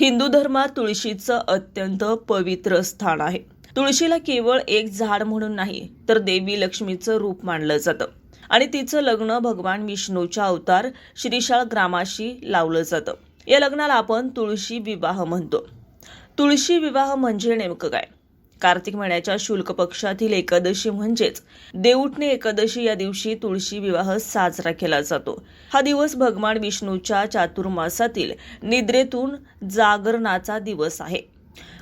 हिंदू धर्मात तुळशीचं अत्यंत पवित्र स्थान आहे. तुळशीला केवळ एक झाड म्हणून नाही तर देवी लक्ष्मीचं रूप मानलं जातं. आणि तिचं लग्न भगवान विष्णूच्या अवतार श्रीशाळ ग्रामाशी लावलं जातं. या लग्नाला आपण तुळशी विवाह म्हणतो. तुळशी विवाह म्हणजे नेमकं काय? कार्तिक महिन्याच्या शुल्क पक्षातील एकादशी म्हणजेच देऊटणे एकादशी या दिवशी तुळशी विवाह साजरा केला जातो. हा दिवस भगवान विष्णूच्या चातुर्मासातील निद्रेतून जागरणाचा दिवस आहे.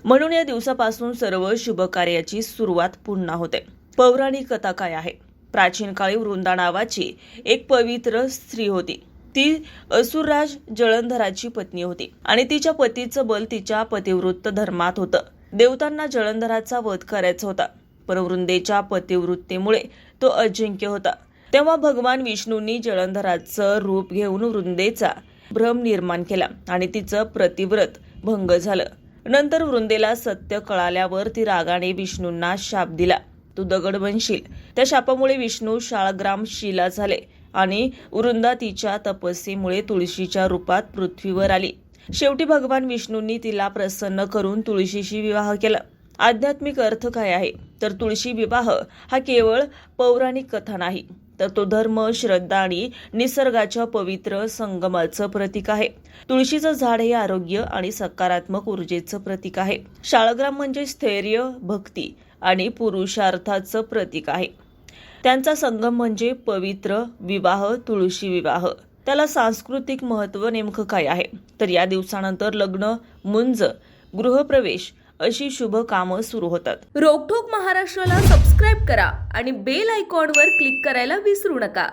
म्हणून या दिवसापासून सर्व शुभकार्याची सुरुवात पुन्हा होते. पौराणिक कथा काय आहे? प्राचीन काळी वृंदा नावाची एक पवित्र स्त्री होती. ती असुरराज जळंधराची पत्नी होती आणि तिच्या पतीचं बल तिच्या पतिवृत्त धर्मात होतं. देवतांना जळंधराचा वध करायचा होता. पण वृंदेच्या पतिवृत्तीमुळे तो अजिंक्य होता. तेव्हा भगवान विष्णूंनी जळंधराचं रूप घेऊन वृंदेचा भ्रम निर्माण केला आणि तिचं प्रतिव्रत भंग झालं. नंतर वृंदेला सत्य कळाल्यावर ती रागाने विष्णूंना शाप दिला. तू दगड बनशील. त्या शापामुळे विष्णू शाळग्राम शिला झाले आणि वृंदा तिच्या तपस्येमुळे तुळशीच्या रूपात पृथ्वीवर आली. शेवटी भगवान विष्णूंनी तिला प्रसन्न करून तुळशीशी विवाह केला. आध्यात्मिक अर्थ काय आहे? तर तुळशी विवाह हा केवळ पौराणिक कथा नाही तर तो धर्म श्रद्धा आणि निसर्गाच्या पवित्र संगमाचं प्रतीक आहे. तुळशीचं झाड हे आरोग्य आणि सकारात्मक ऊर्जेचं प्रतीक आहे. शाळग्राम म्हणजे स्थैर्य भक्ती आणि पुरुषार्थाचं प्रतीक आहे. त्यांचा संगम म्हणजे पवित्र विवाह तुळशी विवाह. त्याला सांस्कृतिक महत्त्व नेमकं काय आहे? तर या दिवसानंतर लग्न मुंज गृहप्रवेश अशी शुभ कामं सुरू होतात. रोकठोक महाराष्ट्राला सबस्क्राईब करा आणि बेल आयकॉनवर क्लिक करायला विसरू नका.